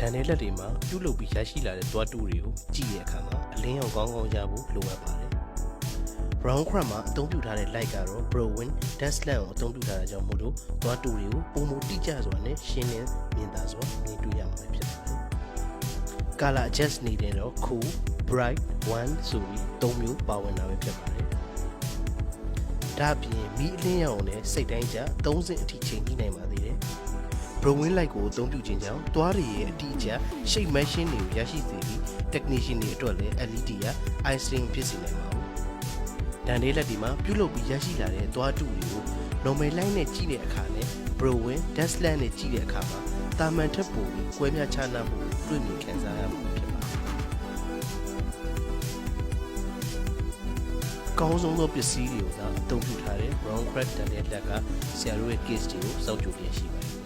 ဒန်တဲ့လက်တွေမှာပြုတ်လုပ်ပြီးရရှိလာတဲ့သွားတူတွေကိုကြည့်တဲ့အခါမှာအလင်းရောင်ကောင်းကောင်းရဖို့လိုအပ်ပါတယ် brown crab မှာအသုံးပြုထားတဲ့ light ကတော့ browin dasland ကိုအသုံးပြုထားတာကြောင့်မို့လို့သွားတူတွေကိုပုံမတိကျစွာနဲ့ရှင်းလင်းမြင်သာစွာမြင်တွေ့ရမှာဖြစ်ပါတယ် color adjust နေတဲ့တော့ cool bright one ဆိုပြီးသုံးမျိုးပါဝင်တာပဲဖြစ်ပါတယ်ဒါအပြင်မီးအလင်းရောင်နဲ့စိတ်တိုင်းကျ3စင်အထိချိန်ကြည့်နိုင်ပါသေးတယ် browin light ကိုအသုံးပြုခြင်းကြောင့်သွားရည်ရဲ့အတိအကျ shape machine တွေကိုရရှိစေပြီး technician တွေအတွက်လည်း LED က eye strain ဖြစ်စေနိုင်ပါဘူး။ဒန်လေးလက်ဒီမှာပြုလုပ်ပြီးရရှိလာတဲ့သွားတူတွေကို normal light နဲ့ကြည့်တဲ့အခါနဲ့ browin dasland နဲ့ကြည့်တဲ့အခါမှာတာမန်ထက်ပိုပြီးကွဲပြားခြားနားမှုကိုတွေ့မြင်ခံစားရမှာဖြစ်ပါတယ်။အကောင်းဆုံးသောပစ္စည်းတွေကိုသာအသုံးပြုထားတဲ့ brown crack တန်တဲ့လက်ကဆရာတို့ရဲ့ case တွေကိုစောင့်ကြိုပြင်ရှိပါတယ်